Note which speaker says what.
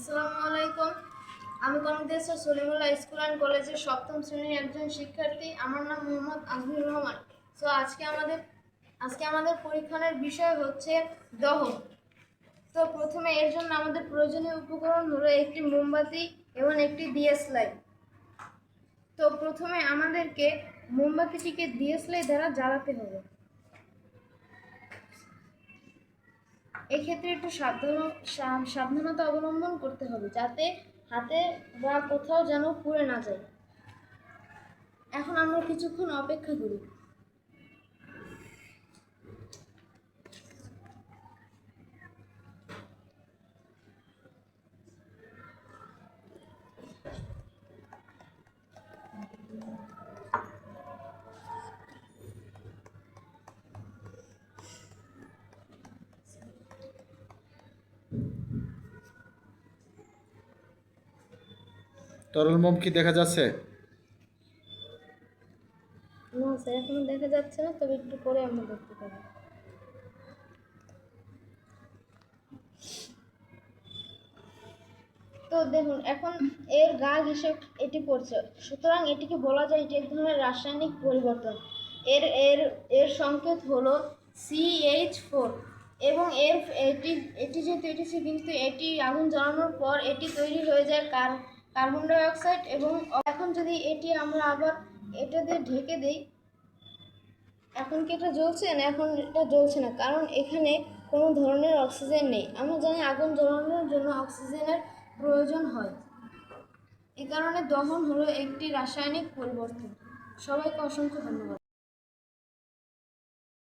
Speaker 1: আসসালামু আলাইকুম আমি কনকদেশ্বর সলিমুল্লাহ স্কুল অ্যান্ড কলেজের সপ্তম শ্রেণির একজন শিক্ষার্থী। আমার নাম মোহাম্মদ আজমুর রহমান। সো আজকে আমাদের আজকে আমাদের পরীক্ষণের বিষয় হচ্ছে দহন তো প্রথমে এর জন্য আমাদের প্রয়োজনীয় উপকরণ হলো একটি মোমবাতি এবং একটি ডিএসএলআই তো প্রথমে আমাদেরকে মোমবাতিটিকে ডিএসএলআই দ্বারা জ্বালাতে হবে। এক্ষেত্রে একটু সাবধান সাবধানতা অবলম্বন করতে হবে যাতে হাতে বা কোথাও যেন পুড়ে না যায়। এখন আমরা কিছুক্ষণ অপেক্ষা করি।
Speaker 2: তরল মোম কি দেখা যাচ্ছে?
Speaker 1: না, স্যার, এখনও দেখা যাচ্ছে না, তবে একটু পরে আমরা দেখতে পাবো। তো দেখুন, এখন এর গা ঘেসে এটি পড়ছে। সুতরাং এটিকে বলা যায়, এটি এক ধরনের রাসায়নিক পরিবর্তন। এর এর এর সংকেত হলো সিএইচ ফোর এবং এর, এটি এটি যেহেতু এটি কিন্তু এটি আগুন জ্বালানোর পর এটি তৈরি হয়ে যায় কার কার্বন ডাই অক্সাইড এবং এখন যদি এটি আমরা আবার এটা দিয়ে ঢেকে দিই, এখন কি এটা জ্বলছে না এখন এটা জ্বলছে না? কারণ এখানে কোনো ধরনের অক্সিজেন নেই। আমরা জানি আগুন জ্বালানোর জন্য অক্সিজেনের প্রয়োজন হয়। এ কারণে দহন হলো একটি রাসায়নিক পরিবর্তন। সবাইকে অসংখ্য ধন্যবাদ।